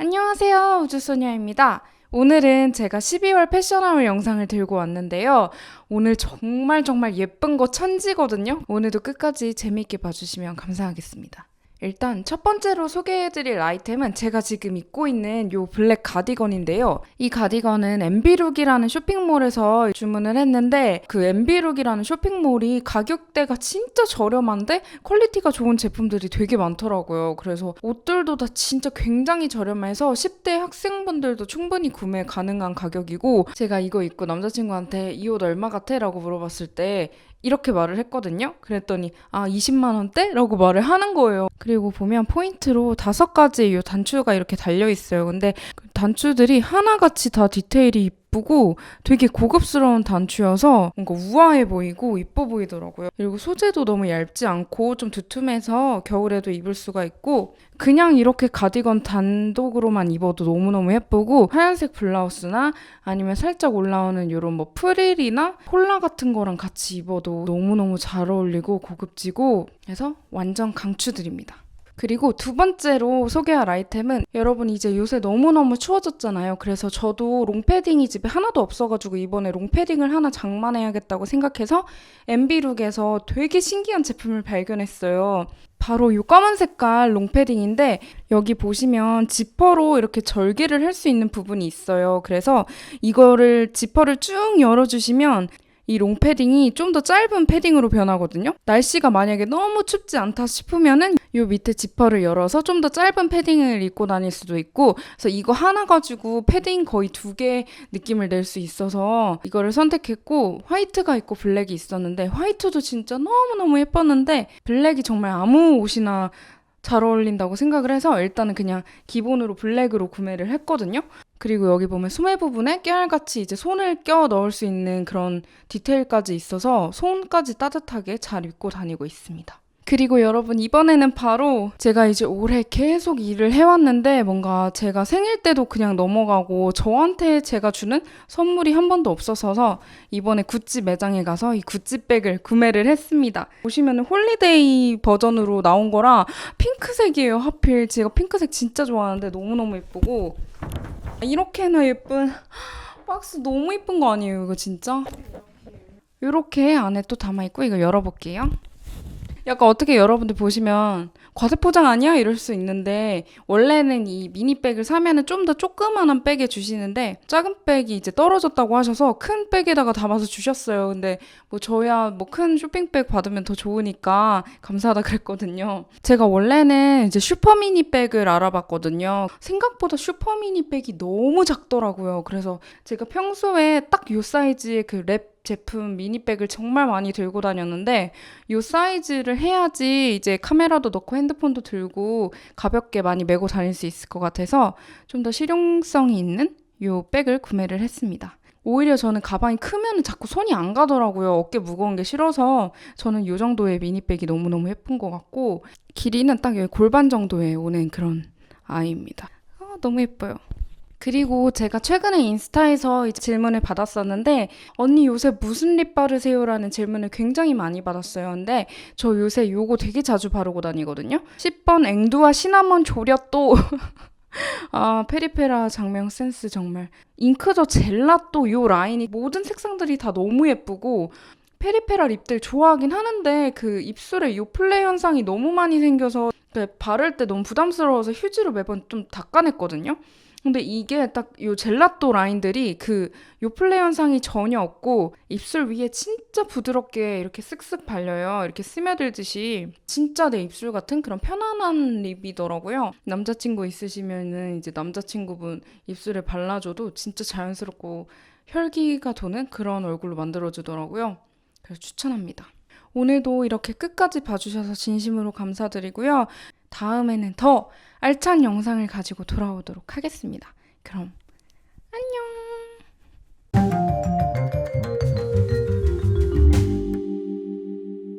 안녕하세요. 우주소녀입니다. 오늘은 제가 12월 패션하울 영상을 들고 왔는데요. 오늘 정말 정말 예쁜 거 천지거든요. 오늘도 끝까지 재미있게 봐주시면 감사하겠습니다. 일단 첫 번째로 소개해드릴 아이템은 제가 지금 입고 있는 요 블랙 가디건인데요. 이 가디건은 엠비룩이라는 쇼핑몰에서 주문을 했는데 그 엠비룩이라는 쇼핑몰이 가격대가 진짜 저렴한데 퀄리티가 좋은 제품들이 되게 많더라고요. 그래서 옷들도 다 진짜 굉장히 저렴해서 10대 학생분들도 충분히 구매 가능한 가격이고 제가 이거 입고 남자친구한테 이 옷 얼마 같아? 라고 물어봤을 때 이렇게 말을 했거든요. 그랬더니 아 20만 원대? 라고 말을 하는 거예요. 그리고 보면 포인트로 다섯 가지 이 단추가 이렇게 달려 있어요. 근데 그 단추들이 하나같이 다 디테일이 이쁘고 되게 고급스러운 단추여서 뭔가 우아해 보이고 이뻐 보이더라고요. 그리고 소재도 너무 얇지 않고 좀 두툼해서 겨울에도 입을 수가 있고 그냥 이렇게 가디건 단독으로만 입어도 너무너무 예쁘고 하얀색 블라우스나 아니면 살짝 올라오는 이런 뭐 프릴이나 콜라 같은 거랑 같이 입어도 너무너무 잘 어울리고 고급지고 해서 완전 강추드립니다. 그리고 두 번째로 소개할 아이템은 여러분 이제 요새 너무너무 추워졌잖아요. 그래서 저도 롱패딩이 집에 하나도 없어가지고 이번에 롱패딩을 하나 장만해야겠다고 생각해서 엠비룩에서 되게 신기한 제품을 발견했어요. 바로 이 검은 색깔 롱패딩인데 여기 보시면 지퍼로 이렇게 절개를 할 수 있는 부분이 있어요. 그래서 이거를 지퍼를 쭉 열어주시면 이 롱패딩이 좀 더 짧은 패딩으로 변하거든요. 날씨가 만약에 너무 춥지 않다 싶으면은 요 밑에 지퍼를 열어서 좀 더 짧은 패딩을 입고 다닐 수도 있고 그래서 이거 하나 가지고 패딩 거의 두 개 느낌을 낼 수 있어서 이거를 선택했고 화이트가 있고 블랙이 있었는데 화이트도 진짜 너무너무 예뻤는데 블랙이 정말 아무 옷이나 잘 어울린다고 생각을 해서 일단은 그냥 기본으로 블랙으로 구매를 했거든요. 그리고 여기 보면 소매 부분에 깨알같이 이제 손을 껴 넣을 수 있는 그런 디테일까지 있어서 손까지 따뜻하게 잘 입고 다니고 있습니다. 그리고 여러분 이번에는 바로 제가 이제 올해 계속 일을 해왔는데 뭔가 제가 생일 때도 그냥 넘어가고 저한테 제가 주는 선물이 한 번도 없어서 이번에 구찌 매장에 가서 이 구찌백을 구매를 했습니다. 보시면 홀리데이 버전으로 나온 거라 핑크색이에요 하필 제가 핑크색 진짜 좋아하는데 너무너무 예쁘고 이렇게나 예쁜 박스 너무 예쁜 거 아니에요 이거 진짜? 이렇게 안에 또 담아있고 이거 열어볼게요. 약간 어떻게 여러분들 보시면 과대포장 아니야? 이럴 수 있는데 원래는 이 미니백을 사면은 좀 더 조그만한 백에 주시는데 작은 백이 이제 떨어졌다고 하셔서 큰 백에다가 담아서 주셨어요. 근데 뭐 저야 뭐 큰 쇼핑백 받으면 더 좋으니까 감사하다 그랬거든요. 제가 원래는 이제 슈퍼 미니백을 알아봤거든요. 생각보다 슈퍼 미니백이 너무 작더라고요. 그래서 제가 평소에 딱 요 사이즈의 그랩 제품 미니백을 정말 많이 들고 다녔는데 요 사이즈를 해야지 이제 카메라도 넣고 핸드폰도 들고 가볍게 많이 메고 다닐 수 있을 것 같아서 좀 더 실용성이 있는 요 백을 구매를 했습니다. 오히려 저는 가방이 크면 자꾸 손이 안 가더라고요. 어깨 무거운 게 싫어서 저는 요 정도의 미니백이 너무너무 예쁜 것 같고 길이는 딱 골반 정도에 오는 그런 아이입니다. 아, 너무 예뻐요. 그리고 제가 최근에 인스타에서 질문을 받았었는데 언니 요새 무슨 립 바르세요라는 질문을 굉장히 많이 받았어요. 근데 저 요새 요거 되게 자주 바르고 다니거든요. 10번 앵두와 시나몬 조렸도 아 페리페라 장명 센스 정말 잉크저 젤라또 요 라인이 모든 색상들이 다 너무 예쁘고 페리페라 립들 좋아하긴 하는데 그 입술에 요 플레 현상이 너무 많이 생겨서 그 바를 때 너무 부담스러워서 휴지로 매번 좀 닦아냈거든요. 근데 이게 딱 요 젤라또 라인들이 그 요플레 현상이 전혀 없고 입술 위에 진짜 부드럽게 이렇게 쓱쓱 발려요. 이렇게 스며들듯이 진짜 내 입술 같은 그런 편안한 립이더라고요. 남자친구 있으시면은 이제 남자친구분 입술에 발라줘도 진짜 자연스럽고 혈기가 도는 그런 얼굴로 만들어주더라고요. 그래서 추천합니다. 오늘도 이렇게 끝까지 봐주셔서 진심으로 감사드리고요. 다음에는 더 알찬 영상을 가지고 돌아오도록 하겠습니다. 그럼 안녕!